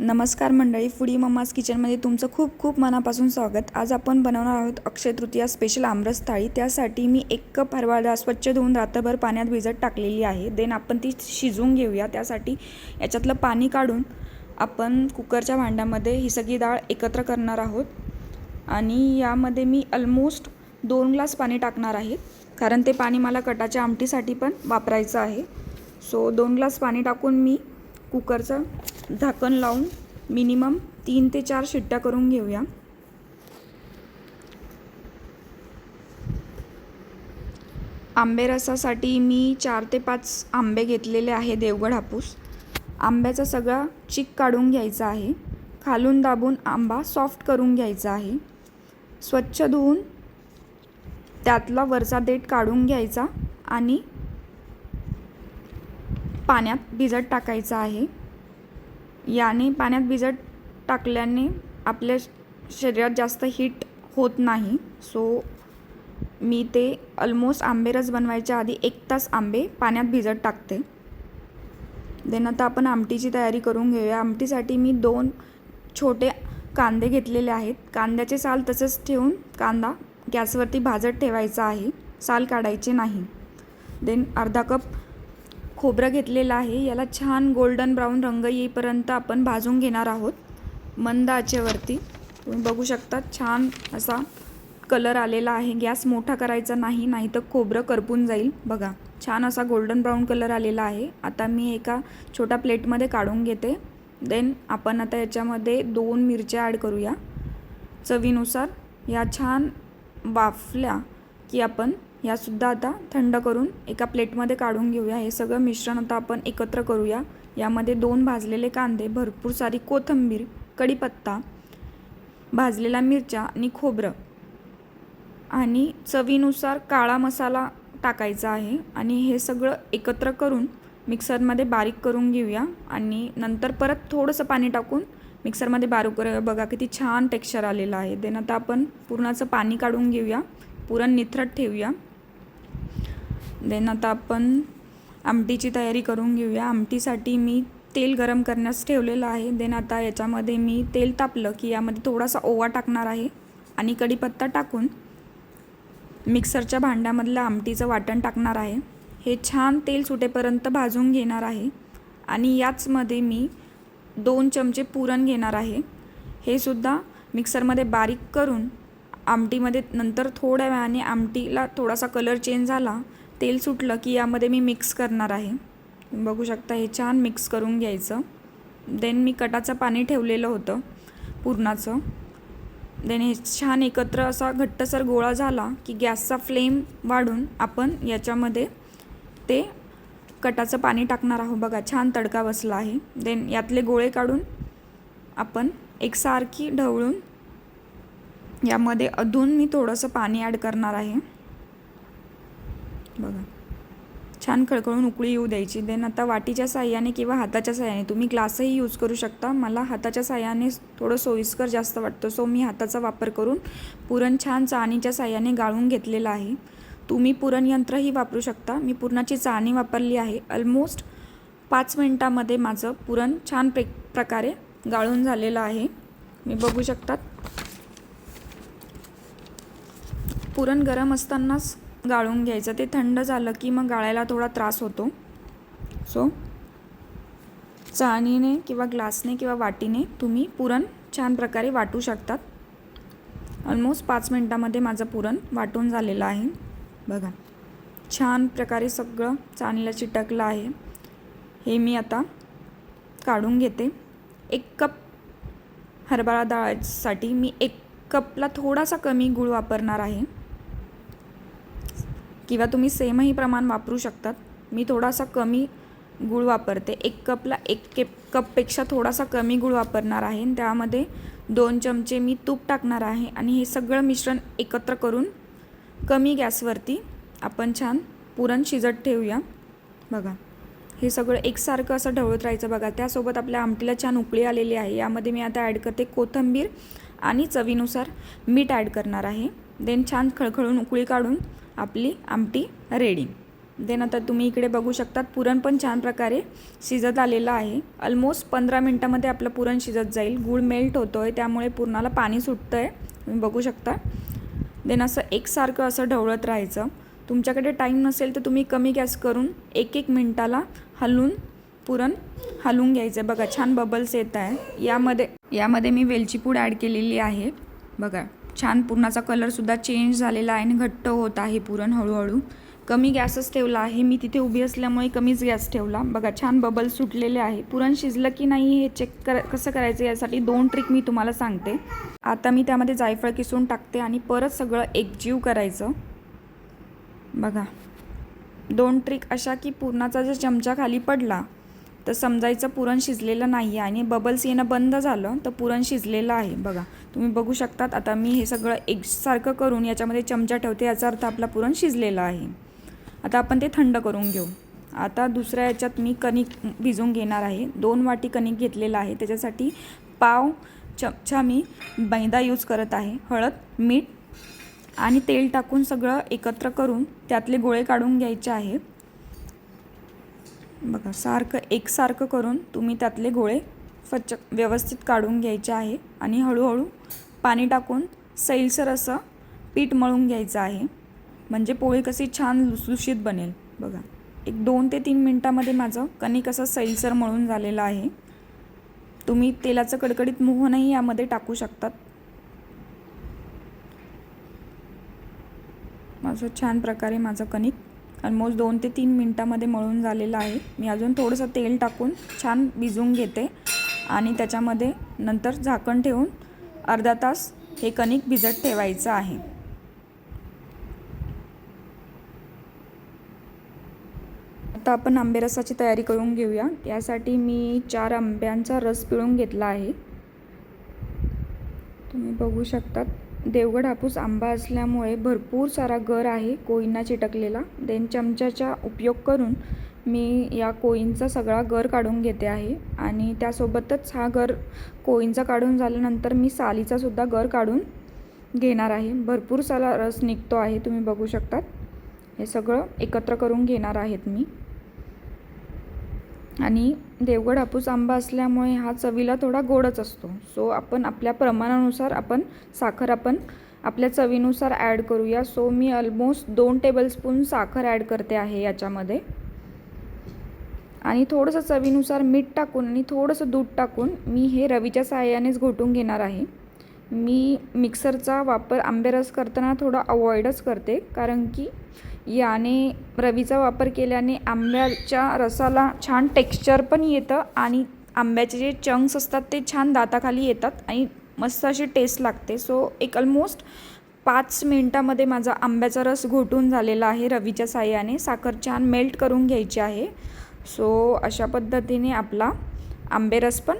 नमस्कार मंडळी foodie mamma's किचनमध्ये तुमचं खूप खूप मनापासून स्वागत. आज आपण बनवणार आहोत अक्षय तृतीया स्पेशल आमरस थाळी. त्यासाठी मी एक कप हरभरा डाळ स्वच्छ धुवून रात्रभर पाण्यात भिजत टाकलेली आहे. देन आपण ती शिजवून घेऊया. त्यासाठी याच्यातलं पाणी काढून आपण कुकरच्या भांड्यामध्ये ही सगळी डाळ एकत्र करणार आहोत. आणि यामध्ये मी ऑलमोस्ट दोन ग्लास पाणी टाकणार आहे. कारण ते पाणी मला कटाच्या आमटीसाठी पण वापरायचं आहे. सो दोन ग्लास पाणी टाकून मी कुकरचं झाकण लावून मिनिमम तीन ते चार शिट्ट्या करून घेऊया. आंबे रसासाठी मी चार ते पाच आंबे घेतलेले आहे देवगड हापूस. आंब्याचा सगळा चिक काढून घ्यायचा आहे. खालून दाबून आंबा सॉफ्ट करून घ्यायचा आहे. स्वच्छ धुवून त्यातला वरचा देठ काढून घ्यायचा आणि पाण्यात भिजत टाकायचं आहे. याने पाण्यात भिजत टाकल्याने आपल्या शरीरात जास्त हीट होत नाही. सो मी ते ऑलमोस्ट आंबे रस बनवायच्या आधी एक तास आंबे पाण्यात भिजत टाकते. देन आता आपण आमटीची तयारी करून घेऊया. आमटीसाठी मी दोन छोटे कांदे घेतलेले आहेत. कांद्याचे साल तसंच ठेवून कांदा गॅसवरती भाजत ठेवायचा आहे. साल काढायचे नाही. देन अर्धा कप खोबरं घेतलेलं आहे. याला छान गोल्डन ब्राऊन रंग येईपर्यंत आपण भाजून घेणार आहोत. मंद आचेवरती. तुम्ही बघू शकता छान असा कलर आलेला आहे. गॅस मोठा करायचा नाही नाही तर खोबरं करपून जाईल. बघा छान असा गोल्डन ब्राऊन कलर आलेला आहे. आता मी एका छोट्या प्लेटमध्ये काढून घेते. देन आपण आता याच्यामध्ये दोन मिरच्या ॲड करूया. चवीनुसार या छान वाफल्या की आपण यासुद्धा आता थंड करून एका प्लेटमध्ये काढून घेऊया. हे सगळं मिश्रण आता आपण एकत्र करूया. यामध्ये दोन भाजलेले कांदे भरपूर सारी कोथिंबीर कढीपत्ता भाजलेल्या मिरच्या आणि खोबरं आणि चवीनुसार काळा मसाला टाकायचा आहे. आणि हे सगळं एकत्र करून मिक्सरमध्ये बारीक करून घेऊया. आणि नंतर परत थोडंसं पाणी टाकून मिक्सरमध्ये बारीक करूया बघा किती छान टेक्स्चर आलेलं आहे. देन आता आपण पुरणाचं पाणी काढून घेऊया. पुरण निथरट ठेवूया. देन आता आपण आमटीची तयारी करून घेऊया. आमटीसाठी मी तेल गरम करण्यास ठेवलेलं आहे. देन आता याच्यामध्ये मी तेल तापलं की यामध्ये थोडासा ओवा टाकणार आहे आणि कढीपत्ता टाकून मिक्सरच्या भांड्यामधलं आमटीचं वाटण टाकणार आहे. हे छान तेल सुटेपर्यंत भाजून घेणार आहे आणि याचमध्ये मी दोन चमचे पुरण घेणार आहे. हे सुद्धा मिक्सरमध्ये बारीक करून आमटीमध्ये नंतर थोड्या वेळाने आमटीला थोडासा कलर चेंज झाला तेल सुटलं की यामध्ये मी मिक्स करणार आहे. बघू शकता हे छान मिक्स करून घ्यायचं. देन मी कटाचं पाणी ठेवलेलं होतं पुरणाचं. देन हे छान एकत्र असा घट्टसर गोळा झाला की गॅसचा फ्लेम वाढून आपण याच्यामध्ये ते कटाचं पाणी टाकणार आहोत. बघा छान तडका बसला आहे. देन यातले गोळे काढून आपण एकसारखी ढवळून यामध्ये अधून मी थोडंसं पाणी ॲड करणार आहे. बघा. छान खळखळून उकळी येऊ द्यायची. देन आता वाटीच्या साह्याने किंवा हाताच्या साह्याने. तुम्ही ग्लासही यूज करू शकता. मला हाताच्या साह्याने थोडं सोयीस्कर जास्त वाटतं. सो मी हाताचा वापर करून पुरण छान चाणीच्या साह्याने गाळून घेतलेलं आहे. तुम्ही पुरणयंत्रही वापरू शकता. मी पुरणाची चाळणी वापरली आहे. ऑलमोस्ट पाच मिनटामध्ये माझं पुरण छान प्रे प्रकारे गाळून झालेलं आहे. मी बघू शकतात. पुरण गरम असतानाच गाळून घ्यायचं. ते थंड झालं की मग गाळायला थोडा त्रास होतो. सो चाळणीने किंवा ग्लासने किंवा वाटीने तुम्ही पुरण छान प्रकारे वाटू शकतात. ऑलमोस्ट पाच मिनटामध्ये माझं पुरण वाटून झालेलं आहे. बघा छान प्रकारे सगळं चाळणीला चिटकलं आहे. हे मी आता काढून घेते. एक कप हरभरा डाळसाठी मी एक कपला थोडासा कमी गूळ वापरणार आहे. किंवा तुम्ही सेमही प्रमाण वापरू शकतात. मी थोडासा कमी गूळ वापरते. एक कपला एक केप कपपेक्षा थोडासा कमी गूळ वापरणार आहे. आणि त्यामध्ये दोन चमचे मी तूप टाकणार आहे. आणि हे सगळं मिश्रण एकत्र करून कमी गॅसवरती आपण छान पुरण शिजत ठेवूया. बघा हे सगळं एकसारखं असं ढवळत राहायचं बघा. त्यासोबत आपल्या आमटीला छान उकळी आलेली आहे. यामध्ये मी आता ॲड करते कोथिंबीर आणि चवीनुसार मीठ ॲड करणार आहे. देन छान खळखळून उकळी काढून आपली आमटी रेडी देन आता तुम्ही इकडे बघू शकतात पुरण पण छान प्रकारे शिजत आलेलं आहे. ऑलमोस्ट पंधरा मिनटामध्ये आपलं पुरण शिजत जाईल. गूळ मेल्ट होतो आहे त्यामुळे पुरणाला पाणी सुटतं आहे तुम्ही बघू शकता. देन असं एकसारखं असं ढवळत राहायचं. तुमच्याकडे टाईम नसेल तर तुम्ही कमी गॅस करून एक एक मिनटाला हलवून पुरण हलवून घ्यायचं बघा छान बबल्स येत आहे. यामध्ये यामध्ये मी वेलची पूड ॲड केलेली आहे. बघा. छान पुरणाचा कलरसुद्धा चेंज झालेला आहे आणि घट्ट होत आहे पुरण हळूहळू. कमी गॅसच ठेवला आहे. मी तिथे उभी असल्यामुळे कमीच गॅस ठेवला. बघा छान बबल्स सुटलेले आहे. पुरण शिजलं की नाही हे चेक कर कसं करायचं यासाठी दोन ट्रिक मी तुम्हाला सांगते. आता मी त्यामध्ये जायफळ किसून टाकते आणि परत सगळं एकजीव करायचं. बघा दोन ट्रिक अशा की पुरणाचा जर चमचा खाली पडला तर समजायचं पुरण शिजलेलं नाही आहे आणि बबल्स येणं बंद झालं तर पुरण शिजलेलं आहे. बघा तुम्ही बघू शकतात आता मी हे सगळं एकसारखं करून याच्यामध्ये चमचा ठेवते याचा अर्थ आपला पुरण शिजलेला आहे. आता आपण ते थंड करून घेऊ. आता दुसऱ्या याच्यात मी कणिक भिजवून घेणार आहे. दोन वाटी कणिक घेतलेलं आहे. त्याच्यासाठी पाव चमचा मी मैदा यूज करत आहे. हळद मीठ आणि तेल टाकून सगळं एकत्र करून त्यातले गोळे काढून घ्यायचे आहे बघा सारखं एकसारखं करून तुम्ही त्यातले गोळे स्वच्छ व्यवस्थित काढून घ्यायचे आहे आणि हळूहळू पाणी टाकून सैलसर असं पीठ मळून घ्यायचं आहे. म्हणजे पोळी कशी छान लुसलुशीत बनेल. बघा एक दोन ते तीन मिनटामध्ये माझं कणिक असं सैलसर मळून झालेलं आहे. तुम्ही तेलाचं कडकडीत मोहनही यामध्ये टाकू शकतात. माझं छान प्रकारे माझं कणिक ऑलमोस्ट दोन ते तीन मिनटामध्ये मळून झालेलं आहे. मी अजून थोडंसं तेल टाकून छान भिजवून घेते आणि त्याच्यामध्ये नंतर झाकण ठेवून अर्धा तास हे कणिक भिजत ठेवायचं आहे. आता आपण आंबेरसाची तयारी करून घेऊया. त्यासाठी मी चार आंब्यांचा रस पिळून घेतला आहे. तुम्ही बघू शकतात. देवगड हापूस आंबा असल्यामुळे भरपूर सारा गर आहे कोईंना चिटकलेला. देन चमच्याचा उपयोग करून मी या कोयींचा सगळा गर काढून घेते आहे. आणि त्यासोबतच हा गर कोईंचा काढून झाल्यानंतर मी सालीचा सुद्धा गर काढून घेणार आहे. भरपूर सारा रस निघतो आहे तुम्ही बघू शकतात. हे सगळं एकत्र करून घेणार आहेत मी. आणि देवगड हापूस आंबा असल्यामुळे हा चवीला थोडा गोडच असतो. सो आपण आपल्या प्रमाणानुसार आपण साखर आपण आपल्या चवीनुसार ॲड करूया. सो मी ऑलमोस्ट दोन टेबलस्पून साखर ॲड करते आहे याच्यामध्ये. आणि थोडंसं चवीनुसार मीठ टाकून आणि थोडंसं दूध टाकून मी हे रवीच्या सहाय्यानेच घोटून घेणार आहे. मी मिक्सरचा वापर आंबेरस करताना थोडा अवॉइडच करते. कारण की याने रवीचा वापर केल्याने आंब्याच्या रसाला छान टेक्स्चर पण येतं आणि आंब्याचे जे चंक्स असतात ते छान दाताखाली येतात आणि मस्त अशी टेस्ट लागते. सो एक ऑलमोस्ट पाच मिनटामध्ये माझा आंब्याचा रस घोटून झालेला आहे रवीच्या साह्याने. साखर छान मेल्ट करून घ्यायची आहे. सो अशा पद्धतीने आपला आंबेरस पण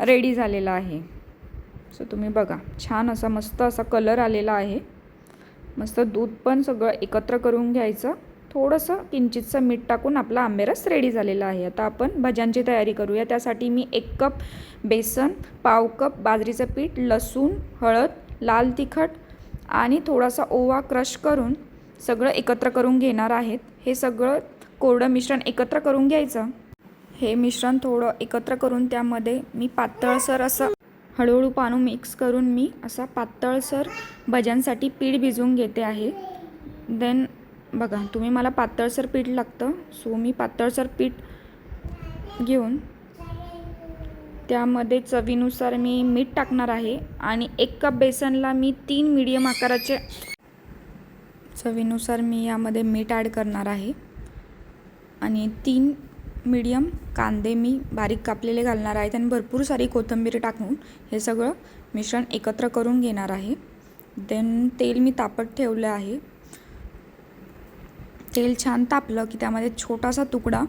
रेडी झालेला आहे. सो तुम्ही बघा छान असा मस्त असा कलर आलेला आहे. मस्त दूध पण सगळं एकत्र करून घ्यायचं. थोडंसं किंचितचं मीठ टाकून आपला आंबेरस रेडी झालेला आहे. आता आपण भज्यांची तयारी करूया. त्यासाठी मी एक कप बेसन पाव कप बाजरीचं पीठ लसूण हळद लाल तिखट आणि थोडासा ओवा क्रश करून सगळं एकत्र करून घेणार आहेत. हे सगळं कोरडं मिश्रण एकत्र करून घ्यायचं. हे मिश्रण थोडं एकत्र करून त्यामध्ये मी पातळसर असं हळूहळू पाणू मिक्स करून मी असा पातळसर भज्यांसाठी पीठ भिजवून घेते आहे. देन बघा तुम्ही मला पातळसर पीठ लागतं सो मी पातळसर पीठ घेऊन त्यामध्ये चवीनुसार मी मीठ टाकणार आहे आणि एक कप बेसनला मी तीन मीडियम आकाराचे चवीनुसार मी यामध्ये मीठ ॲड करणार आहे. आणि तीन मीडियम कांदे मी बारीक कापलेले घालणार आहेत आणि भरपूर सारी कोथिंबीर टाकून हे सगळं मिश्रण एकत्र करून घेणार आहे. देन तेल मी तापत ठेवलं आहे. तेल छान तापलं की त्यामध्ये छोटासा तुकडा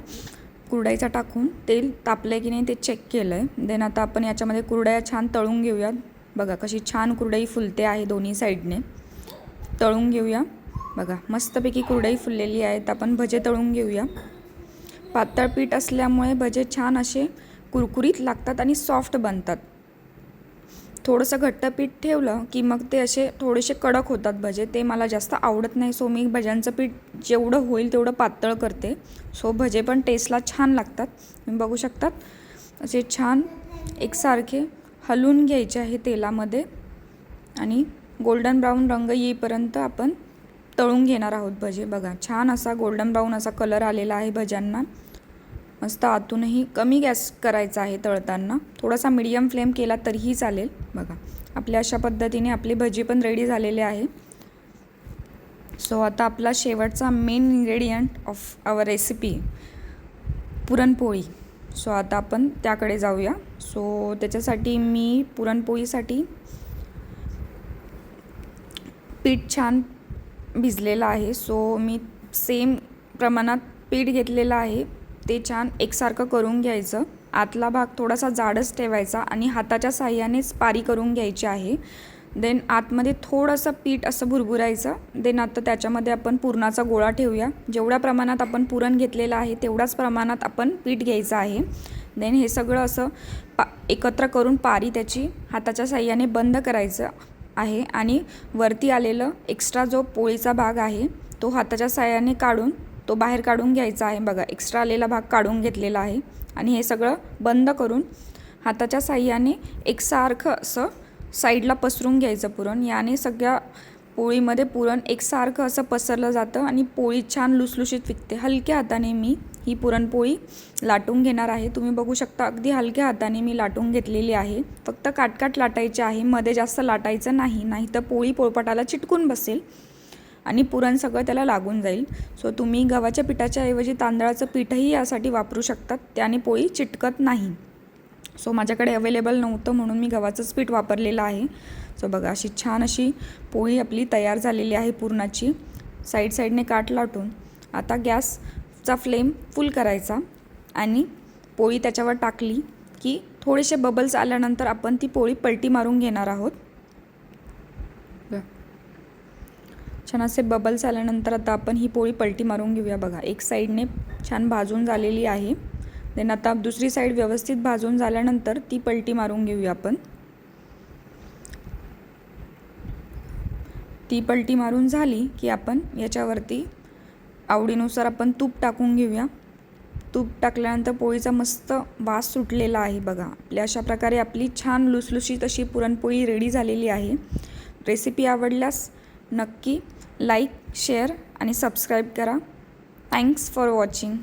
कुरडाईचा टाकून तेल तापलं आहे की नाही ते चेक केलं आहे देन आता आपण याच्यामध्ये कुरडया छान तळून घेऊयात. बघा कशी छान कुरडई फुलते आहे दोन्ही साईडने. तळून घेऊया. बघा मस्तपैकी कुरडई फुललेली आहेत आपण भजे तळून घेऊया. पातळ पीठ असल्यामुळे भजे छान असे कुरकुरीत लागतात आणि सॉफ्ट बनतात. थोडंसं घट्ट पीठ ठेवलं की मग ते असे थोडेसे कडक होतात भजे. ते मला जास्त आवडत नाही सो मी भज्यांचं पीठ जेवढं होईल तेवढं पातळ करते. सो भजे पण टेस्टला छान लागतात. तुम्ही बघू शकतात असे छान एकसारखे हलवून घ्यायचे आहे तेलामध्ये. आणि गोल्डन ब्राऊन रंग येईपर्यंत आपण तळून घेणार आहोत भजे. बघा छान असा गोल्डन ब्राऊन असा कलर आलेला आहे भज्यांना. मस्त आतूनही कमी गॅस करायचा आहे तळताना. थोडासा मीडियम फ्लेम केला तरीही चालेल. बघा आपल्या अशा पद्धतीने आपली भजी पण रेडी झालेली आहे. सो आता आपला शेवटचा main ingredient of our recipe puranpoli. So आता आपण त्याकडे जाऊया. सो त्याच्यासाठी मी पुरणपोळीसाठी पीठ छान भिजलेलं आहे. सो मी सेम प्रमाणात पीठ घेतलेलं आहे. ते छान एकसारखं करून घ्यायचं. आतला भाग थोडासा जाडच ठेवायचा आणि हाताच्या साह्यानेच पारी करून घ्यायची आहे. देन आतमध्ये थोडंसं पीठ असं भुरभुरायचं. देन आता त्याच्यामध्ये आपण पुरणाचा गोळा ठेवूया. जेवढ्या प्रमाणात आपण पुरण घेतलेलं आहे तेवढ्याच प्रमाणात आपण पीठ घ्यायचं आहे. देन हे सगळं असं पा एकत्र करून पारी त्याची हाताच्या साह्याने बंद करायचं. आहे आणि वरती आलेलं एक्स्ट्रा जो पोळीचा भाग आहे तो हाताच्या साह्याने काढून तो बाहेर काढून घ्यायचा आहे. बघा एक्स्ट्रा आलेला भाग काढून घेतलेला आहे आणि हे सगळं बंद करून हाताच्या साह्याने एकसारखं असं साईडला पसरून घ्यायचं पुरण. याने सगळ्या पोळीमध्ये पुरण एकसारखं असं पसरलं जातं आणि पोळी छान लुसलुशीत विकते. हलक्या हाताने मी ही पुरणपोळी लाटून घेणार आहे. तुम्ही बघू शकता अगदी हलक्या हाताने मी लाटून घेतलेली आहे. फक्त काटकाट लाटायची आहे मध्ये जास्त लाटायचं नाही नाही तर पोळी पोळपाटाला चिटकून बसेल आणि पुरण सगळं त्याला लागून जाईल. सो तुम्ही गव्हाच्या पिठाच्या ऐवजी तांदळाचं पीठही यासाठी वापरू शकतात त्याने पोळी चिटकत नाही. सो माझ्याकडे अवेलेबल नव्हतं म्हणून मी गव्हाचंच पीठ वापरलेलं आहे. सो बघा अशी छान अशी पोळी आपली तयार झालेली आहे पुरणाची. साईड साईडने काट लाटून. आता गॅस चा फ्लेम फुल करायचा आणि पोळी त्याच्यावर टाकली की थोडेसे बबल्स आल्यानंतर आपण ती पोळी पलटी मारून घेणार आहोत. छान असे बबल्स आल्यानंतर आता आपण ही पोळी पलटी मारून घेऊया बघा. एक साईडने छान भाजून झालेली आहे. देन आता दुसरी साईड व्यवस्थित भाजून झाल्यानंतर ती पलटी मारून घेऊया आपण. ती पलटी मारून झाली की आपण याच्यावरती आवडीनुसार आपण तूप टाकून घेऊया. तूप टाकल्यानंतर पोळीचा मस्त वास सुटलेला आहे बघा. आपल्या अशा प्रकारे आपली छान लुसलुशीत अशी पुरणपोळी रेडी झालेली आहे. रेसिपी आवडल्यास नक्की लाईक शेअर आणि सबस्क्राईब करा. Thanks for watching